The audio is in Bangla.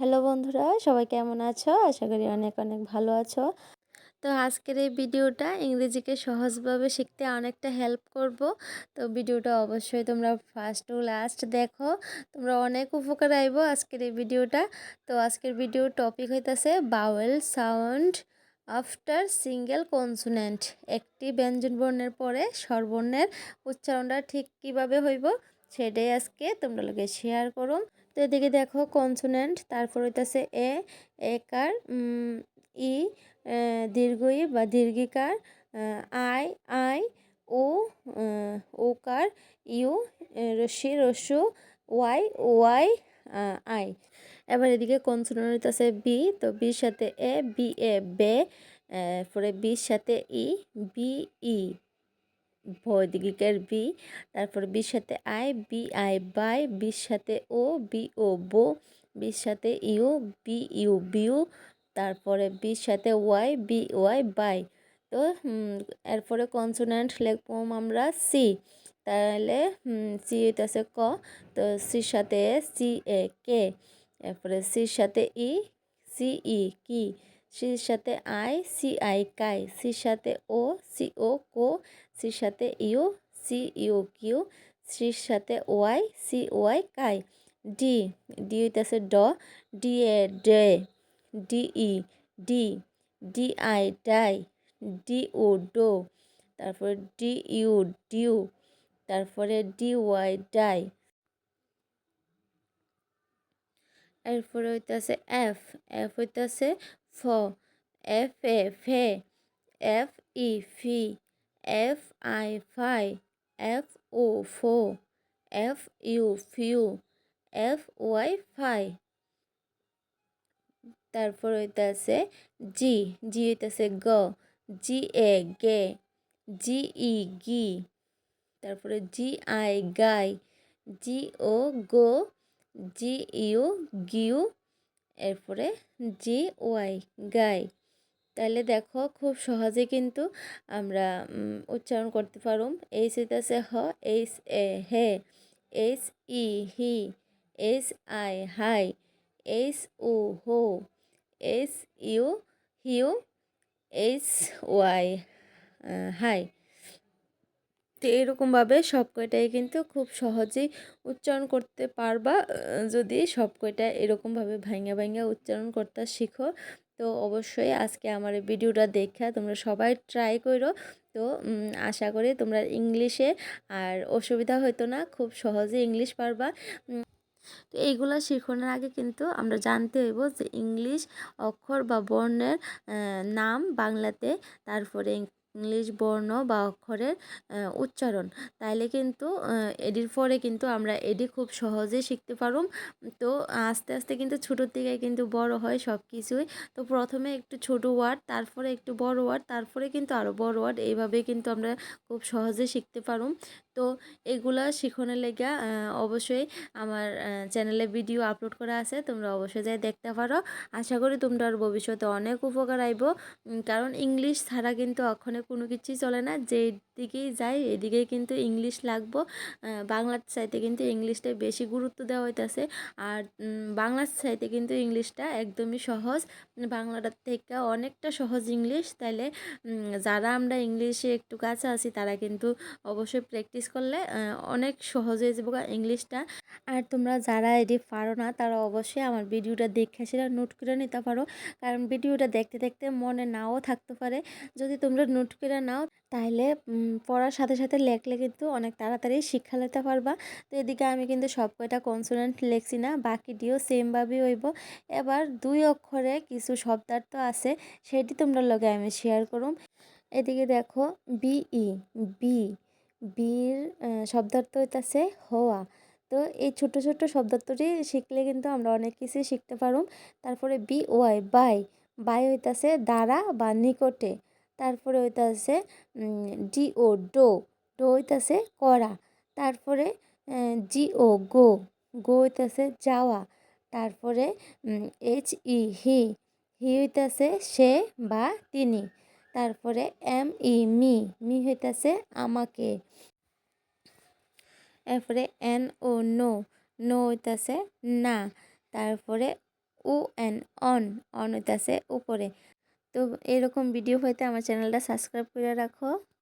হ্যালো বন্ধুরা, সবাই কেমন আছো? আশা করি অনেক অনেক ভালো আছো। তো আজকের এই ভিডিওটা ইংরেজিকে সহজভাবে শিখতে অনেকটা হেল্প করব। তো ভিডিওটা অবশ্যই তোমরা ফার্স্ট টু লাস্ট দেখো। তোমরা অনেক উপকার আইব আজকের এই ভিডিওটা। তো আজকের ভিডিওর টপিক হইতাছে vowel sound after single consonant একটি ব্যঞ্জন বর্ণের পরে স্বরবর্ণের উচ্চারণটা ঠিক কীভাবে হইব, সেটাই আজকে তোমরা লোকে শেয়ার করুম তো এদিকে দেখো কনসোনেন্ট তারপর হইতাছে এ একার ই দীর্ঘ ই বা দীর্ঘিকার আই আই, ও ওকার ইউ রসি রসু ওয়াই ওয়াই আই। এবার এদিকে কনসোনেন্ট হইতাছে বি, তো বির সাথে এ, বি, এ, বে পরে বির সাথে ই, বি, ই। ভৌদিকের বি তারপর বির সাথে আই, বি, আই, বাই, বির সাথে ও, বি, ও, বো, বির সাথে ইউ, বি, ইউ, বিউ, তারপরে বির সাথে ওয়াই, বি, ওয়াই, বাই। তো এরপরে কনসোনেন্ট লিখব আমরা সি। তাহলে সি হইতেছে ক, তো সির সাথে সি, এ, কে। এরপরে সির সাথে ই, সি, ই, কি। সির সাথে আই, সি আই কাই, সির সাথে ও, সি ও কো, সির সাথে ইউ, সি ইউ কিউ, সির সাথে ওয়াই, সি ওয়াই কাই। ডি ডি হইতেছে ড, D A day, D E, D D I die, D O ডো, তারপরে ডি ইউ ডিউ, তারপরে ডি ওয়াই ডাই। এরপরে হইতেছে এফ এফ হইতেছে ফ এফ এ ফে এফ ই ফি এফ আই ফাই এফ ও ফো এফ ইউ ফিউ এফ ওয়াই ফাই তারপর হইতেছে জি জি হইতেছে গ জি এ গে জি ই গি তারপরে G I guy G O go G U গিউ এরপরে জি ওয়াই, গাই। তাহলে দেখো খুব সহজে কিন্তু আমরা উচ্চারণ করতে পারুম। এইচ হইতেছে হ এইচ এ হে এইচ ই হি এইচ আই হাই এইচ ও হো এইচ ইউ হিউ এইচ ওয়াই হাই। তো এরকমভাবে সব কয়টাই কিন্তু খুব সহজেই উচ্চারণ করতে পারবা। যদি সব কয়টা এরকমভাবে ভাঙ্গা ভাঙ্গা উচ্চারণ করতে শিখো, তো অবশ্যই আজকে আমার এই ভিডিওটা দেখে তোমরা সবাই ট্রাই করো। তো আশা করি তোমরা ইংলিশে আর অসুবিধা হতো না, খুব সহজে ইংলিশ পারবা। তো এইগুলো শেখানোর আগে কিন্তু আমরা জানতে হইব যে ইংলিশ অক্ষর বা বর্ণের নাম বাংলাতে, তারপরে ইংলিশ বর্ণ বা অক্ষরের উচ্চারণ। তাইলে কিন্তু এডির পরে কিন্তু আমরা এডি খুব সহজে শিখতে পারুম। তো আস্তে আস্তে কিন্তু ছোটোর দিকে কিন্তু বড় হয় সব কিছুই তো প্রথমে একটু ছোট ওয়ার্ড, তারপরে একটু বড় ওয়ার্ড, তারপরে কিন্তু আরও বড় ওয়ার্ড। এইভাবে কিন্তু আমরা খুব সহজে শিখতে পারুম। তো এগুলা শিখনের লেগে অবশ্যই আমার চ্যানেলে ভিডিও আপলোড করা আছে, তোমরা অবশ্যই যাই দেখতে পারো। আশা করি তোমরা আর ভবিষ্যতে অনেক উপকার আইব। কারণ ইংলিশ ছাড়া কিন্তু ওখানে কোনো কিছুই চলে না। যে দিকেই যাই, এদিকেই কিন্তু ইংলিশ লাগবো। বাংলার চাইতে কিন্তু ইংলিশটাই বেশি গুরুত্ব দেওয়া হইতেছে। আর বাংলার চাইতে কিন্তু ইংলিশটা একদমই সহজ। বাংলাটার থেকে অনেকটা সহজ ইংলিশ। তাইলে যারা আমরা ইংলিশে একটু কাছে আছি, তারা কিন্তু অবশ্যই প্র্যাকটিস করলে অনেক সহজ যাব ইংলিশটা। আর তোমরা যারা এটি পারো না, তারা অবশ্যই আমার ভিডিওটা দেখে সেটা নোট করে নিতে পারো। কারণ ভিডিওটা দেখতে দেখতে মনে নাও থাকতে পারে। যদি তোমরা নোট করে নাও, তাহলে পড়ার সাথে সাথে লেখলে কিন্তু অনেক তাড়াতাড়ি শিক্ষা নিতে পারবা। তো এদিকে আমি কিন্তু সব কয়টা কনসোনেন্ট লেখছি না, বাকিটিও সেমভাবেই হইব। এবার দুই অক্ষরে কিছু শব্দার্থ আছে, সেটি তোমরা লগে আমি শেয়ার করুম। এদিকে দেখো বিই বি বির শব্দার্থ হইতাছে হওয়া। তো এই ছোট ছোট শব্দার্থটি শিখলে কিন্তু আমরা অনেক কিছুই শিখতে পারুম। তারপরে বি, ওয়াই, বাই। বাই হইতাছে দ্বারা বা নিকটে। তারপরে হইতাছে ডি, ও, ডো। ডো হইতাছে করা। তারপরে জি, ও, গো। গো হইতাছে যাওয়া। তারপরে এইচ, ই, হি। হি হইতাছে সে বা তিনি। তারপরে এম ই, মি মি হইতাছে আমাকে। এরপরে এন ও, নো নো হইতাছে না। তারপরে ও এন, অন অন হইতাছে উপরে। তো এরকম ভিডিও হইতে আমার চ্যানেলটা সাবস্ক্রাইব করে রাখো।